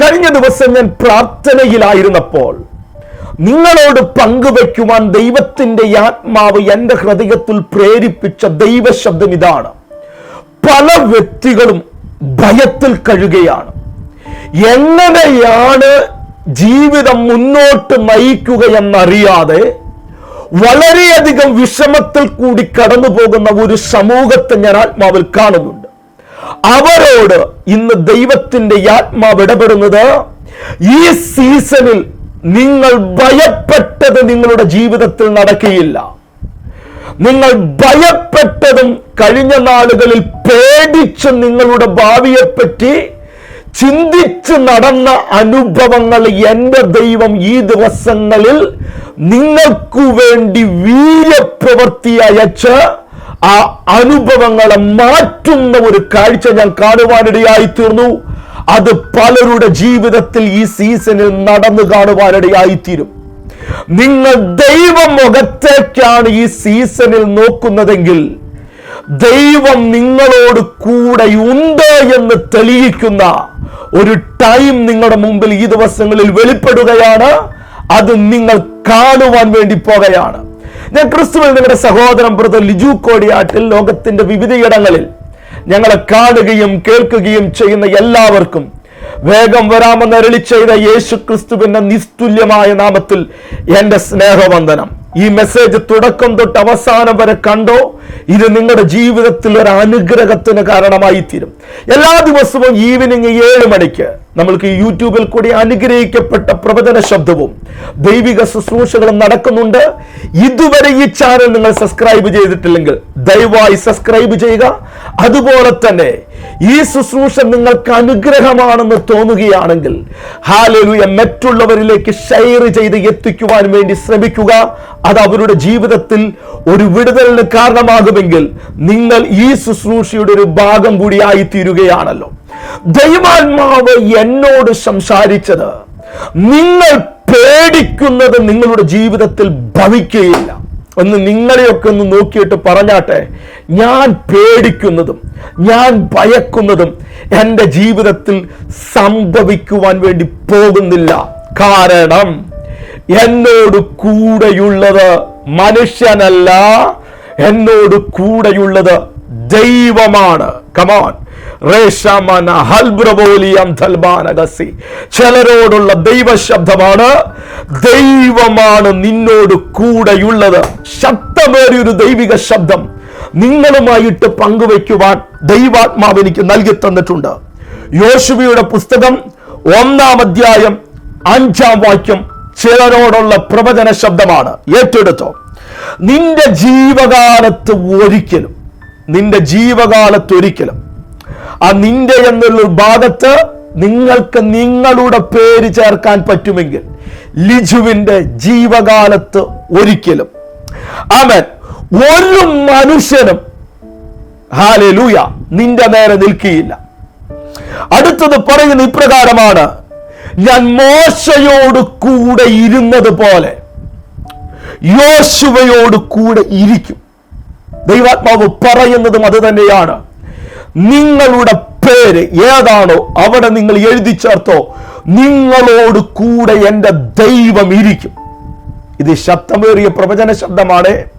കഴിഞ്ഞ ദിവസം ഞാൻ പ്രാർത്ഥനയിലായിരുന്നപ്പോൾ നിങ്ങളോട് പങ്കുവയ്ക്കുവാൻ ദൈവത്തിന്റെ ആത്മാവ് എന്റെ ഹൃദയത്തിൽ പ്രേരിപ്പിച്ച ദൈവശബ്ദം ഇതാണ്. പല വ്യക്തികളും ഭയത്തിൽ കഴിയുകയാണ് എങ്ങനെയാണ് ജീവിതം മുന്നോട്ട് നയിക്കുക എന്നറിയാതെ വളരെയധികം വിഷമത്തിൽ കൂടി കടന്നു പോകുന്ന ഒരു സമൂഹത്തെ ഞാൻ ആത്മാവിൽ കാണുന്നുണ്ട്. അവരോട് ഇന്ന് ദൈവത്തിന്റെ ആത്മാവ് ഇടപെടുന്നത് ഈ സീസണിൽ നിങ്ങൾ ഭയപ്പെട്ടത് നിങ്ങളുടെ ജീവിതത്തിൽ നടക്കുകയില്ല. നിങ്ങൾ ഭയപ്പെട്ടതും കഴിഞ്ഞ നാളുകളിൽ പേടിച്ച് നിങ്ങളുടെ ഭാവിയെപ്പറ്റി ചിന്തിച്ച് നടന്ന അനുഭവങ്ങൾ എന്റെ ദൈവം ഈ ദിവസങ്ങളിൽ നിങ്ങൾക്കു വേണ്ടി വീര്യപ്രവൃത്തി അയച്ച് ആ അനുഭവങ്ങളെ മാറ്റുന്ന ഒരു കാഴ്ച ഞാൻ കാണുവാനിടയായി തീർന്നു അത് പലരുടെ ജീവിതത്തിൽ ഈ സീസണിൽ നടന്നു കാണുവാനിടയായി തീരും നിങ്ങൾ ദൈവമുഖത്തേക്കാണ് ഈ സീസണിൽ നോക്കുന്നതെങ്കിൽ ദൈവം നിങ്ങളോട് കൂടെയുണ്ട് എന്ന് തെളിയിക്കുന്ന ഒരു ടൈം നിങ്ങളുടെ മുമ്പിൽ ഈ ദിവസങ്ങളിൽ വെളിപ്പെടുകയാണ്. അത് നിങ്ങൾ കാണുവാൻ വേണ്ടി പോകുകയാണ് ഞാൻ ക്രിസ്തുവിൽ നിങ്ങളുടെ സഹോദരൻ ബ്രദർ ലിജു കോടിയാട്ടിൽ ലോകത്തിന്റെ വിവിധയിടങ്ങളിൽ ഞങ്ങളെ കാണുകയും കേൾക്കുകയും ചെയ്യുന്ന എല്ലാവർക്കും വേഗം വരാമെന്ന് അരളി ചെയ്ത യേശു ക്രിസ്തുവിന്റെ നിസ്തുല്യമായ നാമത്തിൽ എന്റെ സ്നേഹവന്ദനം. ഈ മെസ്സേജ് തുടക്കം തൊട്ട് അവസാനം വരെ കണ്ടോ? ഇത് നിങ്ങളുടെ ജീവിതത്തിൽ ഒരു അനുഗ്രഹത്തിന് കാരണമായി തീരും എല്ലാ ദിവസവും ഈവനിങ് ഏഴ് മണിക്ക് നമ്മൾക്ക് യൂട്യൂബിൽ കൂടി അനുഗ്രഹിക്കപ്പെട്ട പ്രവചന ശബ്ദവും ദൈവിക ശുശ്രൂഷകളും നടക്കുന്നുണ്ട്. ഇതുവരെ ഈ ചാനൽ നിങ്ങൾ സബ്സ്ക്രൈബ് ചെയ്തിട്ടില്ലെങ്കിൽ ദയവായി സബ്സ്ക്രൈബ് ചെയ്യുക. അതുപോലെ തന്നെ ഈ ശുശ്രൂഷ നിങ്ങൾക്ക് അനുഗ്രഹമാണെന്ന് തോന്നുകയാണെങ്കിൽ ഹാലലുയ മറ്റുള്ളവരിലേക്ക് ഷെയർ ചെയ്ത് എത്തിക്കുവാൻ വേണ്ടി ശ്രമിക്കുക. അത് അവരുടെ ജീവിതത്തിൽ ഒരു വിടുതലിന് കാരണമാകുമെങ്കിൽ നിങ്ങൾ ഈ ശുശ്രൂഷയുടെ ഒരു ഭാഗം കൂടിയായി തീരുകയാണല്ലോ ദൈവാത്മാവ് എന്നോട് സംസാരിച്ചത് നിങ്ങൾ പേടിക്കുന്നത് നിങ്ങളുടെ ജീവിതത്തിൽ ഭവിക്കുകയില്ല. ഒന്ന് നിങ്ങളെയൊക്കെ ഒന്ന് നോക്കിയിട്ട് പറഞ്ഞാട്ടെ ഞാൻ പേടിക്കുന്നതും ഞാൻ ഭയക്കുന്നതും എന്റെ ജീവിതത്തിൽ സംഭവിക്കുവാൻ വേണ്ടി പോകുന്നില്ല. കാരണം എന്നോട് കൂടെയുള്ളത് മനുഷ്യനല്ല എന്നോട് കൂടെയുള്ളത് ദൈവമാണ്. കമാൻ റേഷാമന ഹൽബ്രബോലിയം ചിലരോടുള്ള ദൈവശബ്ദമാണ് ദൈവമാണ് നിന്നോട് കൂടെയുള്ളത്. ശബ്ദമേറിയൊരു ദൈവിക ശബ്ദം. നിങ്ങളുമായിട്ട് പങ്കുവയ്ക്കുവാൻ ദൈവാത്മാവ് എനിക്ക് നൽകി തന്നിട്ടുണ്ട്. യോശുവയുടെ പുസ്തകം ഒന്നാം അധ്യായം അഞ്ചാം വാക്യം ചിലരോടുള്ള പ്രവചന ശബ്ദമാണ്. ഏറ്റെടുത്തോ. നിന്റെ ജീവകാലത്ത് ഒരിക്കലും നിന്റെ ജീവകാലത്ത് ഒരിക്കലും ആ നിന്റെ എന്നുള്ള ഭാഗത്ത് നിങ്ങൾക്ക് നിങ്ങളുടെ പേര് ചേർക്കാൻ പറ്റുമെങ്കിൽ ലിജുവിന്റെ ജീവകാലത്ത് ഒരിക്കലും. ആമൻ. ഒരു മനുഷ്യനും. ഹാലൂയ നിന്റെ നേരെ നിൽക്കുകയില്ല. അടുത്തത് പറയുന്ന ഇപ്രകാരമാണ്. ഞാൻ മോശയോട് കൂടെ ഇരുന്നത് പോലെ യോശുവയോട് കൂടെ ഇരിക്കും. ദൈവാത്മാവ് പറയുന്നതും അത് തന്നെയാണ്. നിങ്ങളുടെ പേര് ഏതാണോ അവിടെ നിങ്ങൾ എഴുതി ചേർത്തോ നിങ്ങളോട് കൂടെ എന്റെ ദൈവം ഇരിക്കും. ഇത് ശബ്ദമേറിയ പ്രവചന ശബ്ദമാണ്.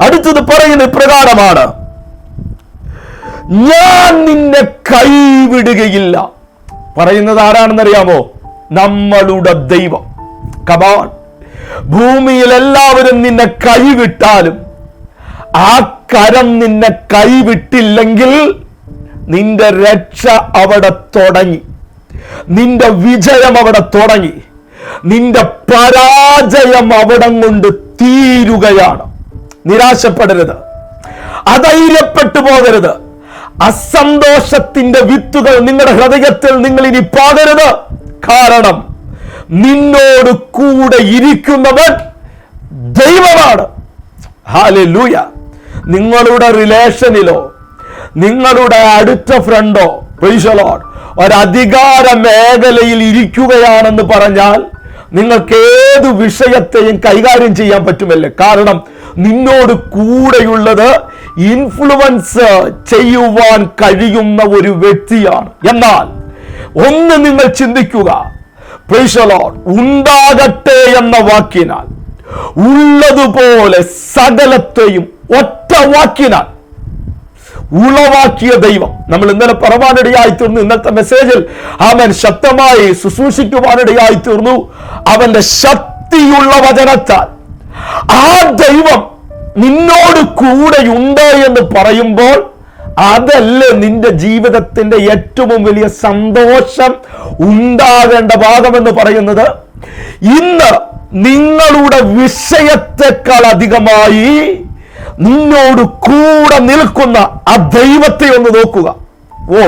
അടുത്തത് പറയുന്ന പ്രകാരമാണ് ഞാൻ നിന്നെ കൈവിടുകയില്ല. പറയുന്നത് ആരാണെന്നറിയാമോ? നമ്മളുടെ ദൈവം. കമാൻ ഭൂമിയിൽ എല്ലാവരും നിന്നെ കൈവിട്ടാലും ആ കരം നിന്നെ കൈവിട്ടില്ലെങ്കിൽ നിന്റെ രക്ഷ അവിടെ തുടങ്ങി. നിന്റെ വിജയം അവിടെ തുടങ്ങി. നിന്റെ പരാജയം അവിടം കൊണ്ട് തീരുകയാണ്. നിരാശപ്പെടരുത്. അധൈര്യപ്പെട്ടു പോകരുത്. അസന്തോഷത്തിന്റെ വിത്തുകൾ നിങ്ങളുടെ ഹൃദയത്തിൽ നിങ്ങൾ ഇനി പാടരുത് കാരണം നിന്നോട് കൂടെ ഇരിക്കുന്നവൻ ദൈവമാണ്. ഹാലൂയ നിങ്ങളുടെ റിലേഷനിലോ നിങ്ങളുടെ അടുത്ത ഫ്രണ്ടോ പ്രീശലോൺ ഒരധികാര മേഖലയിൽ ഇരിക്കുകയാണെന്ന് പറഞ്ഞാൽ നിങ്ങൾക്ക് ഏത് വിഷയത്തെയും കൈകാര്യം ചെയ്യാൻ പറ്റുമല്ലേ? കാരണം നിന്നോട് കൂടെയുള്ളത് ഇൻഫ്ലുവൻസ് ചെയ്യുവാൻ കഴിയുന്ന ഒരു വ്യക്തിയാണ്. എന്നാൽ ഒന്ന് നിങ്ങൾ ചിന്തിക്കുക. ഉണ്ടാകട്ടെ എന്ന വാക്കിനാൽ ഉള്ളതുപോലെ സകലത്തെയും ഒറ്റ വാക്കിനാൽ ഉളവാക്കിയ ദൈവം. നമ്മൾ ഇന്നലെ പറവാനിടയായി തീർന്നു ഇന്നത്തെ മെസ്സേജിൽ അവൻ ശക്തമായി ശുശ്രൂഷിക്കുവാനിടയായി തീർന്നു അവന്റെ ശക്തിയുള്ള വചനത്താൽ ആ ദൈവം നിന്നോട് കൂടെയുണ്ട് എന്ന് പറയുമ്പോൾ അതല്ലേ നിന്റെ ജീവിതത്തിന്റെ ഏറ്റവും വലിയ സന്തോഷം? ഉണ്ടാകേണ്ട ഭാഗമെന്ന് പറയുന്നത് ഇന്ന് നിങ്ങളുടെ വിഷയത്തെക്കാൾ അധികമായി നിന്നോട് കൂടെ നിൽക്കുന്ന ആ ദൈവത്തെ ഒന്ന് നോക്കുക. ഓ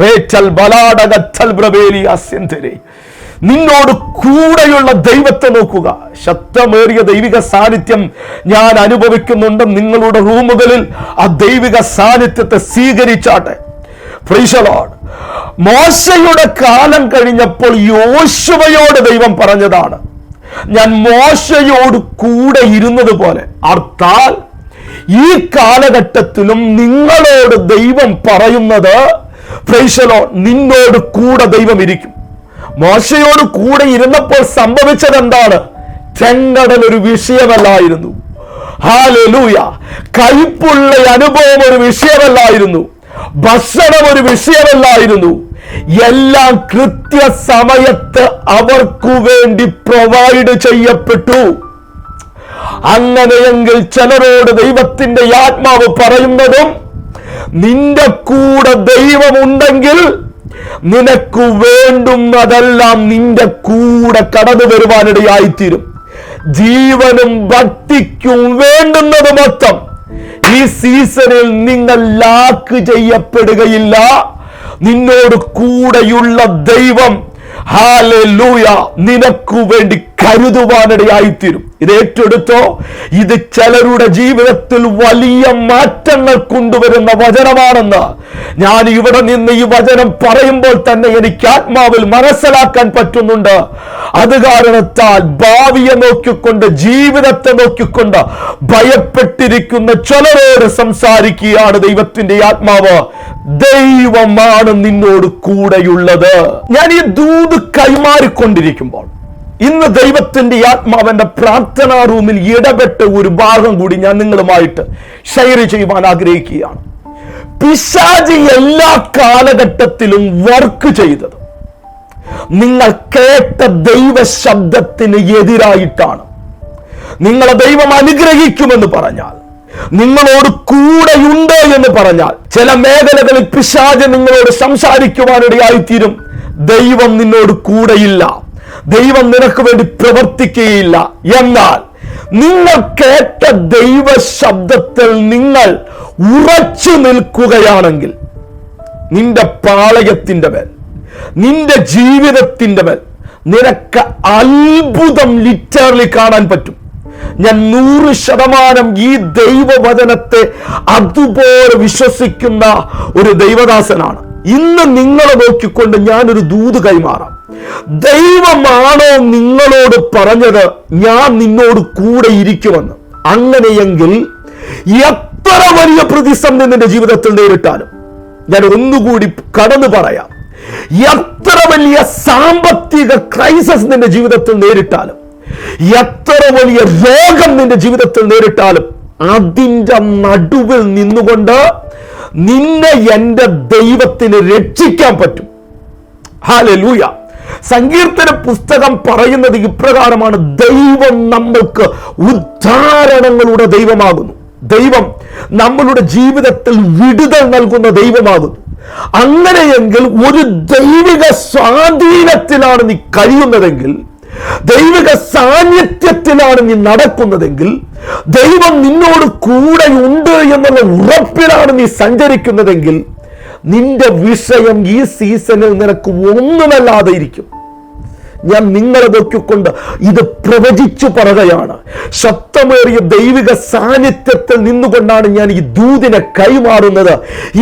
റേറ്റൽ ബലാടകൽ പ്രവേലി അസ്യന്തരെ നിന്നോട് കൂടെയുള്ള ദൈവത്തെ നോക്കുക. ശക്തമേറിയ ദൈവിക സാന്നിധ്യം ഞാൻ അനുഭവിക്കുന്നുണ്ട് നിങ്ങളുടെ റൂമുകളിൽ. ആ ദൈവിക സാന്നിധ്യത്തെ സ്വീകരിച്ചാട്ടെ. ഫ്രീഷലോഡ് മോശയുടെ കാലം കഴിഞ്ഞപ്പോൾ യോശുവയോട് ദൈവം പറഞ്ഞതാണ്. ഞാൻ മോശയോട് കൂടെ ഇരുന്നത് പോലെ. അർത്ഥാൽ ഈ കാലഘട്ടത്തിലും നിങ്ങളോട് ദൈവം പറയുന്നത് ഫ്രൈഷലോ നിന്നോട് കൂടെ ദൈവം ഇരിക്കും. മോശയോട് കൂടെ ഇരുന്നപ്പോൾ സംഭവിച്ചത് എന്താണ് ചെങ്കടൽ ഒരു വിഷയമല്ലായിരുന്നു. ഹാലൂയ കയ്പുള്ള അനുഭവം ഒരു വിഷയമല്ലായിരുന്നു. ഭക്ഷണം ഒരു വിഷയമല്ലായിരുന്നു. എല്ലാം കൃത്യസമയത്ത് അവർക്കു വേണ്ടി പ്രൊവൈഡ് ചെയ്യപ്പെട്ടു. അങ്ങനെയെങ്കിൽ ചിലരോട് ദൈവത്തിന്റെ ആത്മാവ് പറയുന്നതും നിന്റെ കൂടെ ദൈവമുണ്ടെങ്കിൽ നിനക്ക് വേണ്ടുന്നതെല്ലാം നിന്റെ കൂടെ കടന്നു വരുവാനിടയായിത്തീരും. ജീവനും ഭക്തിക്കും വേണ്ടുന്നത് മൊത്തം ഈ സീസണിൽ നിങ്ങൾ ലാക്ക് ചെയ്യപ്പെടുകയില്ല. നിന്നോട് കൂടെയുള്ള ദൈവം ഹാലൂയ നിനക്കു വേണ്ടി കരുതുവാനിടയായിത്തീരും. ഇത് ഏറ്റെടുത്തോ? ഇത് ചിലരുടെ ജീവിതത്തിൽ വലിയ മാറ്റങ്ങൾ കൊണ്ടുവരുന്ന വചനമാണെന്ന് ഞാൻ ഇവിടെ നിന്ന് ഈ വചനം പറയുമ്പോൾ തന്നെ എനിക്ക് ആത്മാവിൽ മനസ്സിലാക്കാൻ പറ്റുന്നുണ്ട്. അത് കാരണത്താൽ ഭാവിയെ നോക്കിക്കൊണ്ട് ജീവിതത്തെ നോക്കിക്കൊണ്ട് ഭയപ്പെട്ടിരിക്കുന്ന ചിലരോട് സംസാരിക്കുകയാണ് ദൈവത്തിന്റെ ആത്മാവ്. ദൈവമാണ് നിന്നോട് കൂടെയുള്ളത്. ഞാൻ ഈ ദൂത് കൈമാറിക്കൊണ്ടിരിക്കുമ്പോൾ ഇന്ന് ദൈവത്തിന്റെ ആത്മാവന്റെ പ്രാർത്ഥനാ റൂമിൽ ഇടപെട്ട ഒരു ഭാഗം കൂടി ഞാൻ നിങ്ങളുമായിട്ട് ഷെയർ ചെയ്യുവാൻ ആഗ്രഹിക്കുകയാണ്. പിശാജി എല്ലാ കാലഘട്ടത്തിലും വർക്ക് ചെയ്തത്. നിങ്ങൾ കേട്ട ദൈവ ശബ്ദത്തിന് എതിരായിട്ടാണ്. നിങ്ങളെ ദൈവം അനുഗ്രഹിക്കുമെന്ന് പറഞ്ഞാൽ നിങ്ങളോട് കൂടെയുണ്ട് എന്ന് പറഞ്ഞാൽ ചില മേഖലകളിൽ പിശാജ് നിങ്ങളോട് സംസാരിക്കുവാനിടയായിത്തീരും. ദൈവം നിന്നോട് കൂടെയില്ല. ദൈവം നിനക്ക് വേണ്ടി പ്രവർത്തിക്കുകയില്ല. എന്നാൽ നിങ്ങൾ കേട്ട ദൈവ ശബ്ദത്തിൽ നിങ്ങൾ ഉറച്ചു നിൽക്കുകയാണെങ്കിൽ നിന്റെ പാളയത്തിന്റെ മേൽ നിന്റെ ജീവിതത്തിന്റെ മേൽ നിനക്ക് അത്ഭുതം ലിറ്ററലി കാണാൻ പറ്റും. ഞാൻ നൂറ് ശതമാനം ഈ ദൈവവചനത്തെ അതുപോലെ വിശ്വസിക്കുന്ന ഒരു ദൈവദാസനാണ്. ഇന്ന് നിങ്ങളെ നോക്കിക്കൊണ്ട് ഞാനൊരു ദൂത് കൈമാറാം. ദൈവമാണോ നിങ്ങളോട് പറഞ്ഞത് ഞാൻ നിന്നോട് കൂടെ ഇരിക്കുമെന്ന്? അങ്ങനെയെങ്കിൽ എത്ര വലിയ പ്രതിസന്ധി നിന്റെ ജീവിതത്തിൽ നേരിട്ടാലും ഞാൻ ഒന്നുകൂടി കടന്നു പറയാം. എത്ര വലിയ സാമ്പത്തിക ക്രൈസിസ് നിന്റെ ജീവിതത്തിൽ നേരിട്ടാലും എത്ര വലിയ രോഗം നിന്റെ ജീവിതത്തിൽ നേരിട്ടാലും അതിന്റെ നടുവിൽ നിന്നുകൊണ്ട് നിന്നെ എന്റെ ദൈവത്തിന് രക്ഷിക്കാൻ പറ്റും. ഹാലൂയ സങ്കീർത്തന പുസ്തകം പറയുന്നത് ഇപ്രകാരമാണ്. ദൈവം നമ്മൾക്ക് ഉദ്ധാരണങ്ങളുടെ ദൈവമാകുന്നു. ദൈവം നമ്മളുടെ ജീവിതത്തിൽ വിടുതൽ നൽകുന്ന ദൈവമാകുന്നു. അങ്ങനെയെങ്കിൽ ഒരു ദൈവിക സ്വാധീനത്തിലാണ് നീ കഴിയുന്നതെങ്കിൽ ദൈവിക സാന്നിധ്യത്തിലാണ് നീ നടക്കുന്നതെങ്കിൽ ദൈവം നിന്നോട് കൂടെ ഉണ്ട് എന്നുള്ള ഉറപ്പിലാണ് നീ സഞ്ചരിക്കുന്നതെങ്കിൽ നിന്റെ വിഷയം ഈ സീസണിൽ നിനക്ക് ഒന്നുമല്ലാതെ ഇരിക്കും. ഞാൻ നിങ്ങളെ നോക്കിക്കൊണ്ട് ഇത് പ്രവചിച്ചു പറയുകയാണ്. ശക്തമേറിയ ദൈവിക സാന്നിധ്യത്തിൽ നിന്നുകൊണ്ടാണ് ഞാൻ ഈ ദൂതിനെ കൈമാറുന്നത്.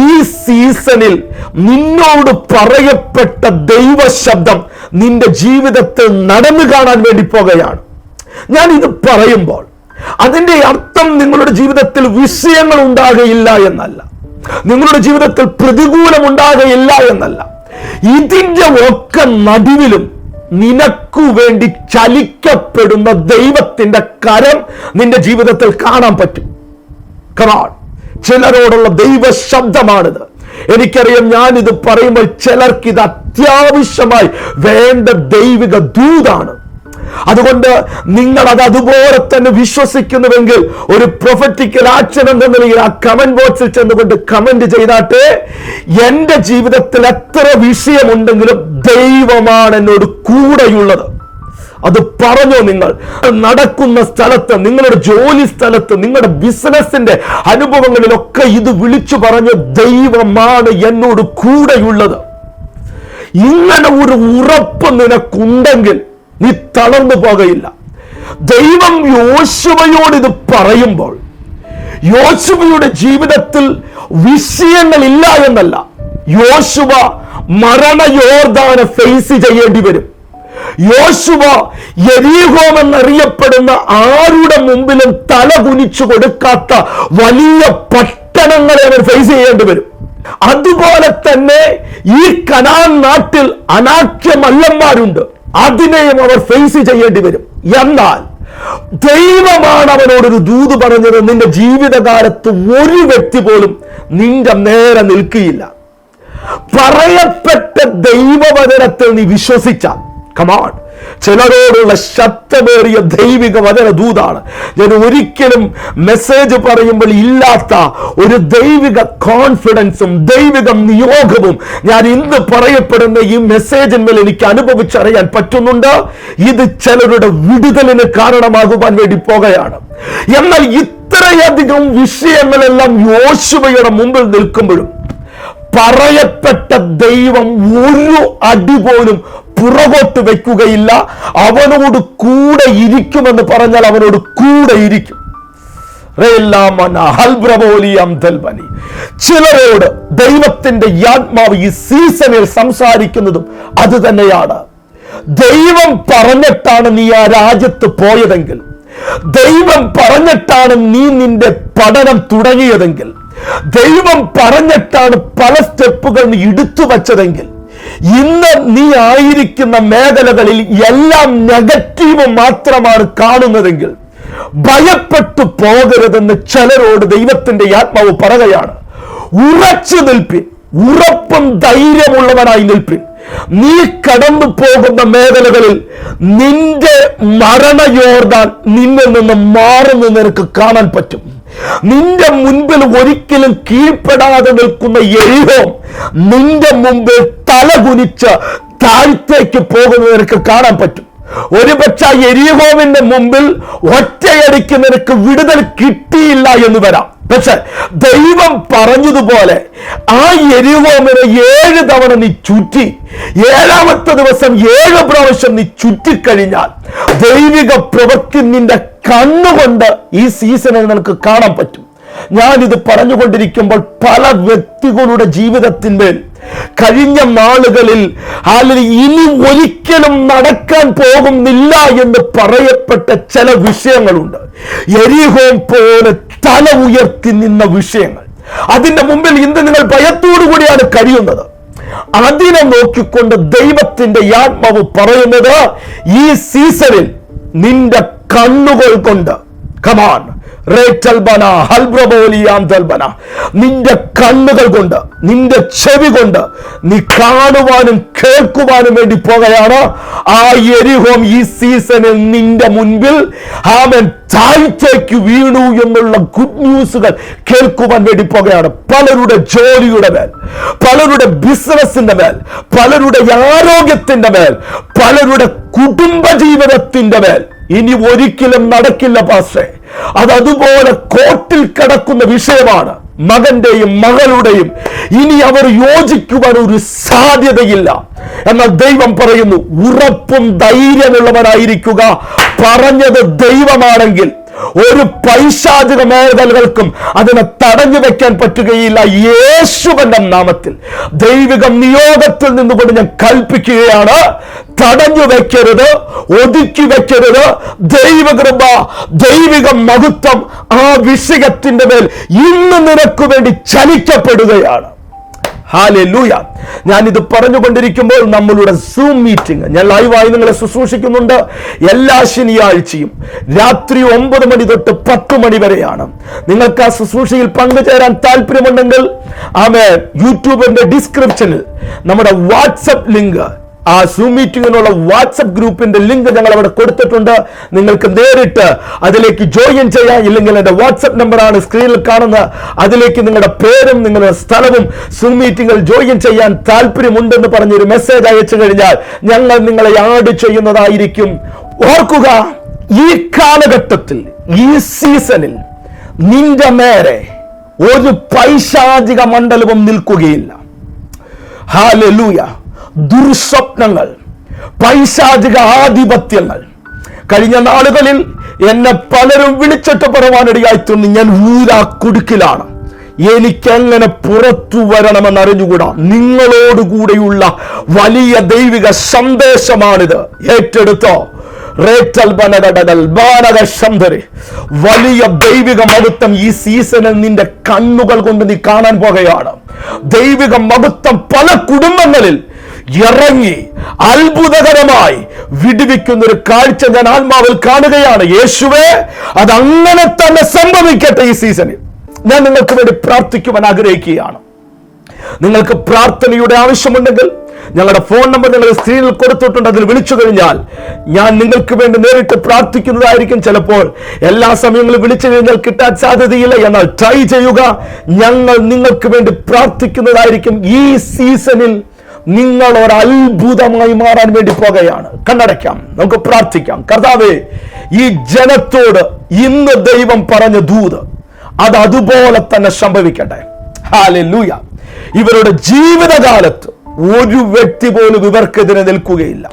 ഈ സീസണിൽ നിന്നോട് പറയപ്പെട്ട ദൈവ ശബ്ദം നിന്റെ ജീവിതത്തിൽ നടന്നു കാണാൻ വേണ്ടി പോകുകയാണ്. ഞാൻ ഇത് പറയുമ്പോൾ അതിന്റെ അർത്ഥം നിങ്ങളുടെ ജീവിതത്തിൽ വിഷയങ്ങൾ ഉണ്ടാകുകയില്ല എന്നല്ല. നിങ്ങളുടെ ജീവിതത്തിൽ പ്രതികൂലം ഉണ്ടാകുകയില്ല എന്നല്ല. ഇതിന്റെ ഒക്കെ നടുവിലും നിനക്കു വേണ്ടി ചലിക്കപ്പെടുന്ന ദൈവത്തിന്റെ കരം നിന്റെ ജീവിതത്തിൽ കാണാൻ പറ്റും. കമാൺ ചിലരോടുള്ള ദൈവ ശബ്ദമാണിത് എനിക്കറിയാം ഞാൻ ഇത് പറയുമ്പോൾ ചിലർക്ക് ഇത് അത്യാവശ്യമായി വേണ്ട ദൈവിക ദൂതാണ്. അതുകൊണ്ട് നിങ്ങൾ അത് അതുപോലെ തന്നെ വിശ്വസിക്കുന്നുവെങ്കിൽ ഒരു പ്രൊഫറ്റിക്കൽ ആക്ഷൻ എന്ന നിലയിൽ ആ കമന്റ് ബോക്സിൽ ചെന്നുകൊണ്ട് കമന്റ് ചെയ്താട്ടെ എന്റെ ജീവിതത്തിൽ എത്ര വിഷയമുണ്ടെങ്കിലും ദൈവമാണ് എന്നോട് കൂടെയുള്ളത്. അത് പറഞ്ഞോ നിങ്ങൾ? നടക്കുന്ന സ്ഥലത്ത് നിങ്ങളുടെ ജോലി സ്ഥലത്ത് നിങ്ങളുടെ ബിസിനസിന്റെ അനുഭവങ്ങളിലൊക്കെ ഇത് വിളിച്ചു പറഞ്ഞ് ദൈവമാണ് എന്നോട് കൂടെയുള്ളത്. ഇങ്ങനെ ഒരു ഉറപ്പ് നിനക്കുണ്ടെങ്കിൽ നീ തളർന്നു പോകയില്ല. ദൈവം യോശുവയോട് ഇത് പറയുമ്പോൾ യോശുവയുടെ ജീവിതത്തിൽ വിഷയങ്ങൾ ഇല്ല എന്നല്ല. യോശുവ മരണയോർദാന ഫേസ് ചെയ്യേണ്ടി വരും. യോശുവ യരീഹോം എന്നറിയപ്പെടുന്ന ആരുടെ മുമ്പിലും തല കുനിച്ചു കൊടുക്കാത്ത വലിയ പട്ടണങ്ങളെ അവർ ഫേസ് ചെയ്യേണ്ടി വരും. അതുപോലെ തന്നെ ഈ കനാൻ നാട്ടിൽ അനാഖ്യ മല്ലന്മാരുണ്ട് അതിനെയും അവർ ഫേസ് ചെയ്യേണ്ടി വരും. എന്നാൽ ദൈവമാണ് അവനോടൊരു ദൂത് പറഞ്ഞത് നിന്റെ ജീവിതകാലത്ത് ഒരു വ്യക്തി പോലും നിന്റെ നേരെ നിൽക്കുകയില്ല. പറയപ്പെട്ട ദൈവവചനത്തിൽ നീ വിശ്വസിച്ച കമാൺ ചിലരോടുള്ള ശബ്ദമേറിയ ദൈവിക വചന ദൂതാണ്. ഞാൻ ഒരിക്കലും മെസ്സേജ് പറയുമ്പോൾ ഇല്ലാത്ത ഒരു ദൈവിക കോൺഫിഡൻസും ദൈവിക നിയോഗവും ഞാൻ ഇന്ന് പറയപ്പെടുന്ന ഈ മെസ്സേജിന്മേൽ എനിക്ക് അനുഭവിച്ചറിയാൻ പറ്റുന്നുണ്ട്. ഇത് ചിലരുടെ വിടുതലിന് കാരണമാകുവാൻ വേണ്ടി പോകുകയാണ്. എന്നാൽ ഇത്രയധികം വിഷയങ്ങളെല്ലാം യോശുവയുടെ മുമ്പിൽ നിൽക്കുമ്പോഴും പറയപ്പെട്ട ദൈവം ഒരു അടി പോലും പുറകോട്ട് വെക്കുകയില്ല. അവനോട് കൂടെ ഇരിക്കുമെന്ന് പറഞ്ഞാൽ അവനോട് കൂടെ ഇരിക്കും. ചിലരോട് ദൈവത്തിന്റെ ആത്മാവ് ഈ സീസണിൽ സംസാരിക്കുന്നതും അത് തന്നെയാണ്. ദൈവം പറഞ്ഞിട്ടാണ് നീ ആ രാജ്യത്ത് പോയതെങ്കിൽ ദൈവം പറഞ്ഞിട്ടാണ് നീ നിന്റെ പഠനം തുടങ്ങിയതെങ്കിൽ ദൈവം പറഞ്ഞിട്ടാണ് പല സ്റ്റെപ്പുകൾ എടുത്തു വച്ചതെങ്കിൽ ഇന്ന് നീ ആയിരിക്കുന്ന മേഖലകളിൽ എല്ലാം നെഗറ്റീവ് മാത്രമാണ് കാണുന്നതെങ്കിൽ ഭയപ്പെട്ടു പോകരുതെന്ന് ചിലരോട് ദൈവത്തിന്റെ ആത്മാവ് പറയുകയാണ്. ഉറച്ചു നിൽപ്പിൻ. ഉറപ്പും ധൈര്യമുള്ളവനായി നിൽപ്പിൻ. നീ കടന്നു പോകുന്ന മേഖലകളിൽ നിന്റെ മരണയോർദാൻ നിന്നിൽ നിന്ന് മാറുന്ന നിനക്ക് കാണാൻ പറ്റും. നിന്റെ മുൻപിൽ ഒരിക്കലും കീഴ്പ്പെടാതെ നിൽക്കുന്ന എരിഹോ നിന്റെ മുമ്പിൽ തല കുനിച്ച് താഴ്ത്തേക്ക് പോകുന്നത് നിനക്ക് കാണാൻ പറ്റും. ഒരുപക്ഷെ എരിഹോവിന്റെ മുമ്പിൽ ഒറ്റയടിക്ക് നിനക്ക് വിടുതൽ കിട്ടിയില്ല എന്ന് വരാം. പക്ഷെ ദൈവം പറഞ്ഞതുപോലെ ആ എരിഹോമിനെ ഏഴ് തവണ നീ ചുറ്റി ഏഴാമത്തെ ദിവസം ഏഴ് പ്രാവശ്യം നീ ചുറ്റിക്കഴിഞ്ഞാൽ ദൈവിക പ്രവൃത്തി നിന്റെ കണ്ണുകൊണ്ട് ഈ സീസണിൽ നിനക്ക് കാണാൻ പറ്റും. ഞാനിത് പറഞ്ഞുകൊണ്ടിരിക്കുമ്പോൾ പല വ്യക്തികളുടെ ജീവിതത്തിന്മേൽ കഴിഞ്ഞ നാളുകളിൽ അല്ലെങ്കിൽ ഇനി ഒരിക്കലും നടക്കാൻ പോകുന്നില്ല എന്ന് പറയപ്പെട്ട ചില വിഷയങ്ങളുണ്ട്. എരിഹോം പോലെ തല ഉയർത്തി നിന്ന വിഷയങ്ങൾ. അതിന്റെ മുമ്പിൽ ഇന്ന് നിങ്ങൾ ഭയത്തോടു കൂടിയാണ് കഴിയുന്നത്. അതിനെ നോക്കിക്കൊണ്ട് ദൈവത്തിന്റെ ആത്മാവ് പറയുന്നത് ഈ സീസണിൽ നിന്റെ കണ്ണുകൾ കൊണ്ട് കമാൻ നിന്റെ കണ്ണുകൾ കൊണ്ട് നിന്റെ ചെവി കൊണ്ട് നീ കാണുവാനും കേൾക്കുവാനും വേണ്ടി പോകുകയാണ് ആ എരിഹോം ഈ സീസണിൽ നിന്റെ മുൻപിൽ ആമൻ താഴ്ചയ്ക്ക് വീണു എന്നുള്ള ഗുഡ് ന്യൂസുകൾ കേൾക്കുവാൻ വേണ്ടി പോകുകയാണ് പലരുടെ ജോലിയുടെ മേൽ പലരുടെ ബിസിനസിന്റെ മേൽ പലരുടെ ആരോഗ്യത്തിന്റെ മേൽ പലരുടെ കുടുംബ ജീവിതത്തിന്റെ മേൽ ഇനി ഒരിക്കലും നടക്കില്ല പാസ്റ്റേ അത് അതുപോലെ കോട്ടിൽ കിടക്കുന്ന വിഷയമാണ് മകന്റെയും മകളുടെയും. ഇനി അവർ യോജിക്കുവാൻ ഒരു സാധ്യതയില്ല. എന്നാൽ ദൈവം പറയുന്നു ഉറപ്പും ധൈര്യമുള്ളവനായിരിക്കുക പറഞ്ഞത് ദൈവമാണെങ്കിൽ ഒരു പൈശാചിക മേഖലകൾക്കും അതിനെ തടഞ്ഞു വെക്കാൻ പറ്റുകയില്ല. യേശുവന്റെ നാമത്തിൽ. ദൈവിക നിയോഗത്തിൽ നിന്നുകൊണ്ട് ഞാൻ കൽപ്പിക്കുകയാണ്. തടഞ്ഞു വെക്കരുത് ഒതുക്കി വെക്കരുത് ദൈവകൃപ ദൈവിക മഹത്വം ആ വിഷയത്തിന്റെ മേൽ ഇന്ന് നിനക്ക് വേണ്ടി ചലിക്കപ്പെടുകയാണ്. ഹാലൂയ ഞാൻ ഇത് പറഞ്ഞുകൊണ്ടിരിക്കുമ്പോൾ നമ്മളുടെ സൂം മീറ്റിംഗ് ഞാൻ ലൈവായി നിങ്ങളെ ശുശ്രൂഷിക്കുന്നുണ്ട്. എല്ലാ ശനിയാഴ്ചയും രാത്രി ഒമ്പത് മണി തൊട്ട് പത്ത് മണി വരെയാണ്. നിങ്ങൾക്ക് ആ ശുശ്രൂഷയിൽ പങ്കുചേരാൻ താല്പര്യമുണ്ടെങ്കിൽ ആമേ യൂട്യൂബിന്റെ ഡിസ്ക്രിപ്ഷനിൽ നമ്മുടെ വാട്സപ്പ് ലിങ്ക് ആ സൂം മീറ്റിങ്ങിനുള്ള വാട്സപ്പ് ഗ്രൂപ്പിന്റെ ലിങ്ക് ഞങ്ങൾ അവിടെ കൊടുത്തിട്ടുണ്ട്. നിങ്ങൾക്ക് നേരിട്ട് അതിലേക്ക് ജോയിൻ ചെയ്യാം. ഇല്ലെങ്കിൽ എന്റെ വാട്സപ്പ് നമ്പറാണ് സ്ക്രീനിൽ കാണുന്നത് അതിലേക്ക് നിങ്ങളുടെ പേരും നിങ്ങളുടെ സ്ഥലവും സൂം മീറ്റിങ്ങിൽ ജോയിൻ ചെയ്യാൻ താല്പര്യമുണ്ടെന്ന് പറഞ്ഞൊരു മെസ്സേജ് അയച്ചു കഴിഞ്ഞാൽ ഞങ്ങൾ നിങ്ങളെ ആഡ് ചെയ്യുന്നതായിരിക്കും. ഓർക്കുക ഈ കാലഘട്ടത്തിൽ ഈ സീസണിൽ നിന്റെ നേരെ ഒരു പൈശാചിക മണ്ഡലവും നിൽക്കുകയില്ല. ഹാലൂയ ദുർസ്വപ്നങ്ങൾ പൈശാചിക ആധിപത്യങ്ങൾ. കഴിഞ്ഞ നാളുകളിൽ എന്നെ പലരും വിളിച്ചിട്ട് പറയുവാനിടയായി തോന്നി ഞാൻ കുടുക്കിലാണ്. എനിക്കെങ്ങനെ പുറത്തു വരണമെന്ന് അറിഞ്ഞുകൂടാ നിങ്ങളോടുകൂടെയുള്ള വലിയ ദൈവിക സന്ദേശമാണിത്. ഏറ്റെടുത്തോ? വലിയ ദൈവിക മഹത്വം ഈ സീസണിൽ നിന്റെ കണ്ണുകൾ കൊണ്ട് നീ കാണാൻ പോകുകയാണ്. ദൈവിക മഹത്വം പല കുടുംബങ്ങളിൽ ഇറങ്ങി അത്ഭുതകരമായി വിടുവിക്കുന്ന ഒരു കാഴ്ച ഞാൻ ആത്മാവിൽ കാണുകയാണ്. യേശുവേ അത് അങ്ങനെ തന്നെ സംഭവിക്കട്ടെ ഈ സീസണിൽ. ഞാൻ നിങ്ങൾക്ക് വേണ്ടി പ്രാർത്ഥിക്കുവാൻ ആഗ്രഹിക്കുകയാണ്. നിങ്ങൾക്ക് പ്രാർത്ഥനയുടെ ആവശ്യമുണ്ടെങ്കിൽ ഞങ്ങളുടെ ഫോൺ നമ്പർ നിങ്ങൾ സ്ക്രീനിൽ കൊടുത്തിട്ടുണ്ട് അതിൽ വിളിച്ചു കഴിഞ്ഞാൽ ഞാൻ നിങ്ങൾക്ക് വേണ്ടി നേരിട്ട് പ്രാർത്ഥിക്കുന്നതായിരിക്കും. ചിലപ്പോൾ എല്ലാ സമയങ്ങളും വിളിച്ചു കഴിഞ്ഞാൽ കിട്ടാൻ സാധ്യതയില്ല. എന്നാൽ ട്രൈ ചെയ്യുക. ഞങ്ങൾ നിങ്ങൾക്ക് വേണ്ടി പ്രാർത്ഥിക്കുന്നതായിരിക്കും ഈ സീസണിൽ നിങ്ങൾ ഒരു അത്ഭുതമായി മാറാൻ വേണ്ടി പോകുകയാണ്. കണ്ണടയ്ക്കാം. നമുക്ക് പ്രാർത്ഥിക്കാം. കർത്താവേ ഈ ജനത്തോട് ഇന്ന് ദൈവം പറഞ്ഞ ദൂത് അത് അതുപോലെ തന്നെ സംഭവിക്കട്ടെ. ഹാലൂയ ഇവരുടെ ജീവിതകാലത്ത് ഒരു വ്യക്തി പോലും ഇവർക്കെതിരെ നിൽക്കുകയില്ല.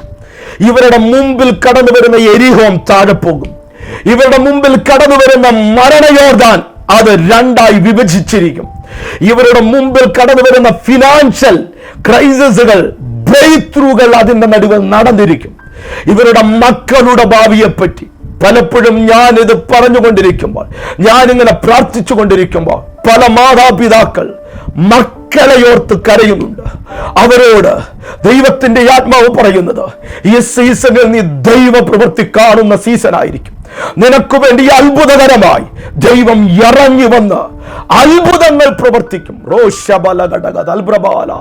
ഇവരുടെ മുമ്പിൽ കടന്നു വരുന്ന എരിഹോം താഴെ പോകും. ഇവരുടെ മുമ്പിൽ കടന്നു വരുന്ന മരണയോർദാൻ അത് രണ്ടായി വിഭജിച്ചിരിക്കും. ഇവരുടെ മുമ്പിൽ കടന്നു വരുന്ന ഫിനാൻഷ്യൽ ക്രൈസിസുകൾ ബ്രേക്ക് ത്രൂകൾ അതിന്റെ നടുവിൽ നടന്നിരിക്കും. ഇവരുടെ മക്കളുടെ ഭാവിയെപ്പറ്റി പലപ്പോഴും ഞാൻ ഇത് പറഞ്ഞുകൊണ്ടിരിക്കുമ്പോൾ ഞാൻ ഇങ്ങനെ പ്രാർത്ഥിച്ചു കൊണ്ടിരിക്കുമ്പോൾ പല മാതാപിതാക്കൾ മക്കളെ ഓർത്ത് കരയുന്നുണ്ട്. അവരോട് ദൈവത്തിന്റെ ആത്മാവ് പറയുന്നത് ഈ സീസണിൽ നീ ദൈവ പ്രവൃത്തി കാണുന്ന സീസൺ ആയിരിക്കും. നിനക്ക് വേണ്ടി അത്ഭുതകരമായി ദൈവം ഇറങ്ങി വന്ന് അത്ഭുതങ്ങൾ പ്രവർത്തിക്കും. റോഷബലഘടക അൽബ്രബാല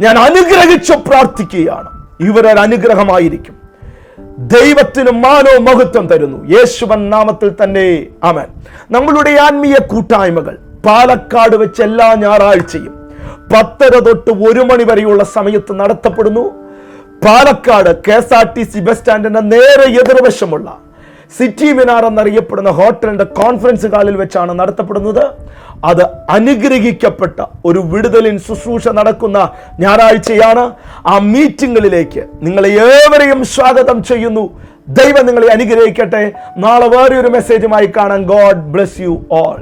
ഞാൻ അനുഗ്രഹിച്ചു പ്രാർത്ഥിക്കുകയാണ്. ഇവരൊരു അനുഗ്രഹമായിരിക്കും. ദൈവത്തിന് മാനോ മഹത്വം തരുന്നു. യേശുവൻ നാമത്തിൽ തന്നെ. അവൻ നമ്മളുടെ ആത്മീയ കൂട്ടായ്മകൾ പാലക്കാട് വെച്ച് എല്ലാ ഞായറാഴ്ചയും പത്തര തൊട്ട് ഒരു മണി വരെയുള്ള സമയത്ത് നടത്തപ്പെടുന്നു. Palakkad K S R T C bus സ്റ്റാൻഡിന്റെ നേരെ എതിർവശമുള്ള സിറ്റി മിനാർ എന്നറിയപ്പെടുന്ന ഹോട്ടലിന്റെ കോൺഫറൻസ് ഹാളിൽ വെച്ചാണ് നടത്തപ്പെടുന്നത്. അത് അനുഗ്രഹിക്കപ്പെട്ട ഒരു വിടുതലിൻ ശുശ്രൂഷ നടക്കുന്ന ഞായറാഴ്ചയാണ്. ആ മീറ്റിങ്ങുകളിലേക്ക് നിങ്ങളെ ഏവരെയും സ്വാഗതം ചെയ്യുന്നു. ദൈവം നിങ്ങളെ അനുഗ്രഹിക്കട്ടെ. നാളെ വേറെ ഒരു മെസ്സേജുമായി കാണാം. God bless you all